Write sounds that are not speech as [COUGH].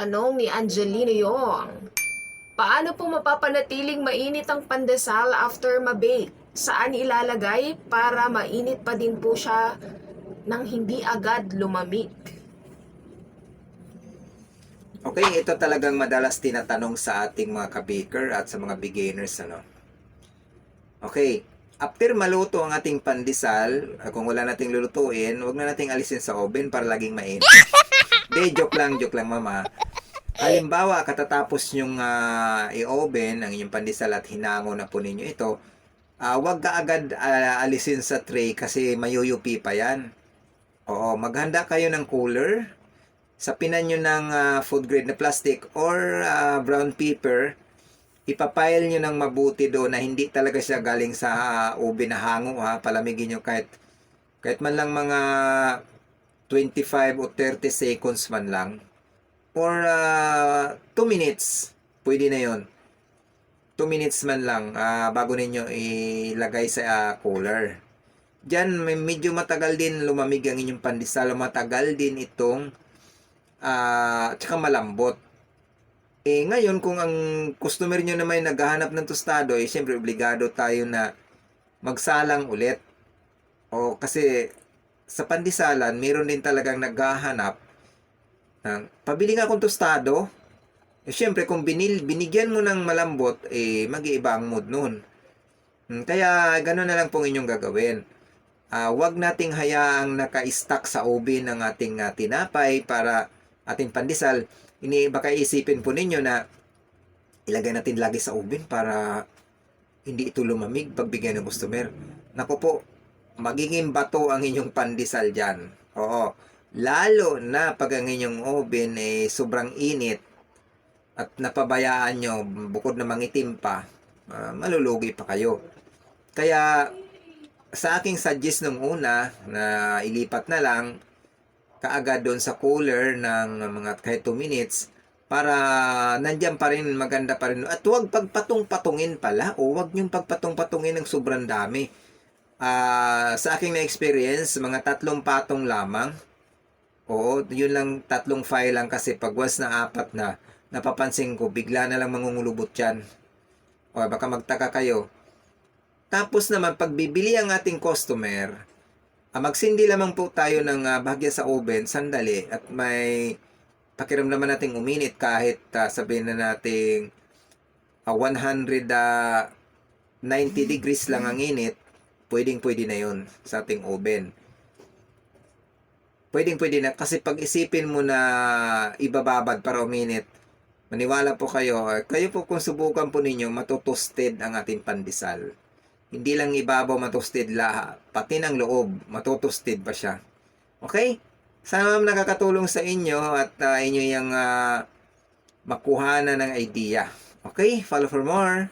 Tanong ni Angelino Yong. Paano po mapapanatiling mainit ang pandesal after mabake? Saan ilalagay para mainit pa din po siya nang hindi agad lumamig? Okay, ito talagang madalas tinatanong sa ating mga ka-baker at sa mga beginners ano. Okay, after maluto ang ating pandesal, kung wala nating lulutuin, wag na nating alisin sa oven para laging mainit. [LAUGHS] De, joke lang, joke lang mama. Halimbawa, katatapos yung ah, i-oven ang inyong pandesal at hinango na po ninyo ito, ah, wag ka agad ah, alisin sa tray kasi mayuyupi pa yan. Oo, maghanda kayo ng cooler, sapinan nyo ng ah, food grade na plastic or ah, brown paper, ipapile nyo ng mabuti doon na hindi talaga siya galing sa ah, oven na hango ha, palamigin nyo kahit kahit man lang mga 25 o 30 seconds man lang or 2 minutes, pwede na yon 2 minutes man lang ah, bago ninyo ilagay sa ah, cooler. Diyan, may medyo matagal din lumamig ang inyong pandesal. Matagal din itong ah tsaka malambot. Eh ngayon kung ang customer nyo naman naghahanap ng tostado, eh syempre obligado tayo na magsalang ulit. O kasi sa pandisalan, meron din talagang naghahanap ng pabili nga akong tostado. Eh syempre kung binil, binigyan mo ng malambot, eh mag-iiba ang mood nun. Hmm, Kaya gano'n na lang pong inyong gagawin. Ah, wag nating hayaang naka-stack sa oven ng ating ah, tinapay para ating pandesal. Ini baka isipin po ninyo na ilagay natin lagi sa oven para hindi ito lumamig pagbigyan ng customer. Nako po, magiging bato ang inyong pandesal dyan. Oo. Lalo na pag ang inyong oven ay sobrang init at napabayaan nyo bukod na mangitim pa, ah, malulugi pa kayo. Kaya sa aking suggest nung una na ilipat na lang kaagad doon sa cooler ng mga kahit 2 minutes para nandiyan pa rin maganda pa rin. At huwag pagpatong-patungin pala. O huwag niyong pagpatong-patungin ng sobrang dami. Ah, sa aking na-experience mga tatlong patong lamang oo yun lang tatlong file lang kasi pag once na apat na napapansin ko bigla na lang mangungulubot yan o baka magtaka kayo tapos naman, pag bibili ang ating customer, ah, magsindi lamang po tayo ng ah, bahagya sa oven, sandali, at may pakiramdaman nating uminit kahit ah, sabihin na nating ah, 190 degrees lang ang init, pwedeng pwede na yun sa ating oven. Pwedeng pwede na, kasi pag isipin mo na ibababad para uminit, maniwala po kayo, ah, kayo po kung subukan po ninyo, matutosted ang ating pandesal hindi lang ibabaw matosted laha, pati ng loob, matotosted pa siya. Okay? Sana nakakatulong sa inyo at uh, inyo yung uh, makuha na ng idea. Okay? Follow for more.